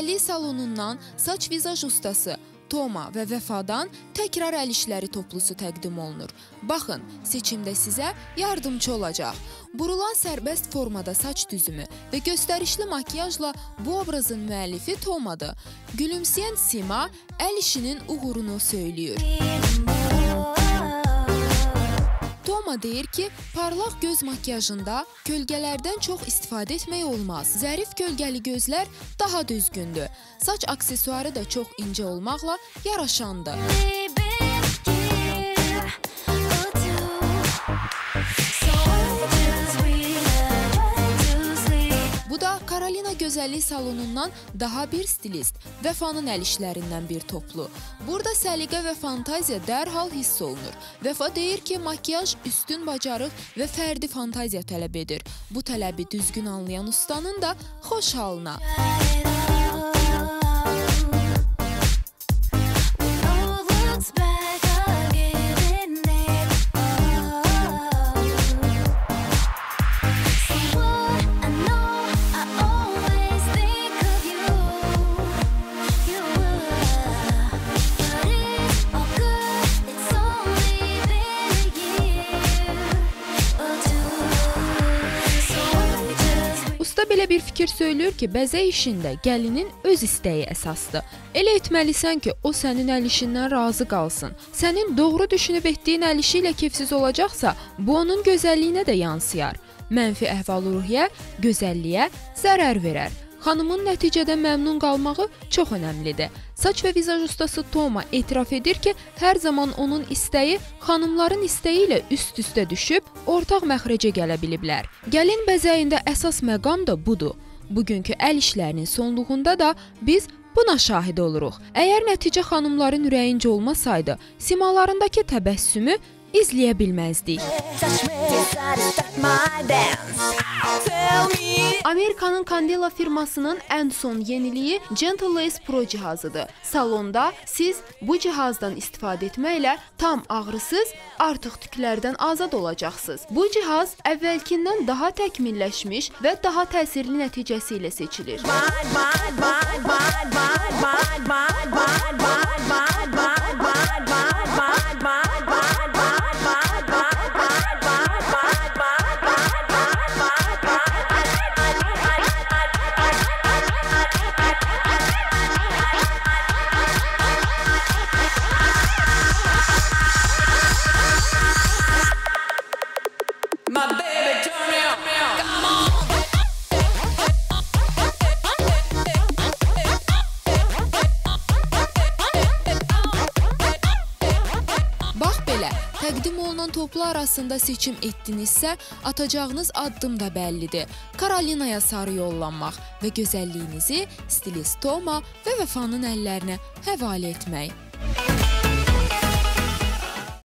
gözəllik salonundan saç vizaj ustası Toma və Vəfadan təkrar əl işləri toplusu təqdim olunur. Baxın, seçimdə sizə yardımçı olacaq. Burulan sərbəst formada saç düzümü və göstərişli makiyajla bu obrazın müəllifi Tomadır. Gülümsəyən sima əl işinin uğurunu söyləyir. Toma deyir ki, parlaq göz makiyajında kölgələrdən çox istifadə etmək olmaz. Zərif kölgəli gözlər daha düzgündür. Saç aksesuarı da çox incə olmaqla yaraşandır. Bu Gözəllik salonundan daha bir stilist, Vəfanın əl işlərindən bir toplu. Burada səliqə və fantaziya dərhal hiss olunur. Vəfa deyir ki, makiyaj üstün bacarıq və fərdi fantaziya tələb edir. Bu tələbi düzgün anlayan ustanın da xoş halına. Usta belə bir fikir söyləyir ki, bəzək işində gəlinin öz istəyi əsasdır. Elə etməlisən ki, o sənin əl işindən razı qalsın. Sənin doğru düşünüb etdiyin əl işi ilə kefsiz olacaqsa, bu onun gözəlliyinə də yansıyar. Mənfi əhval-ruhiyyə gözəlliyə zərər verər. Xanımın nəticədə məmnun qalmağı çox əhəmilidir. Saç və vizaj ustası Toma etiraf edir ki, hər zaman onun istəyi xanımların istəyi ilə üst-üstə düşüb ortaq məxrəcə gələ biliblər. Gəlin bəzəyində əsas məqam da budur. Bugünkü əl işlərinin sonluğunda da biz Buna şahid oluruq. Əgər nəticə xanımların ürəyincə olmasaydı, simalarındakı təbəssümü izləyə bilməzdik. Amerikanın Candela firmasının ən son yeniliyi Gentle Lace Pro cihazıdır. Salonda siz bu cihazdan istifadə etməklə tam ağrısız, artıq tüklərdən azad olacaqsınız. Bu cihaz əvvəlkindən daha təkmilləşmiş və daha təsirli nəticəsi ilə seçilir. My Belə, təqdim olunan toplu arasında seçim etdinizsə, atacağınız addım da bəllidir. Karolinaya sarı yollanmaq və gözəlliyinizi stilist Toma və Vəfanın əllərinə həvalə etmək.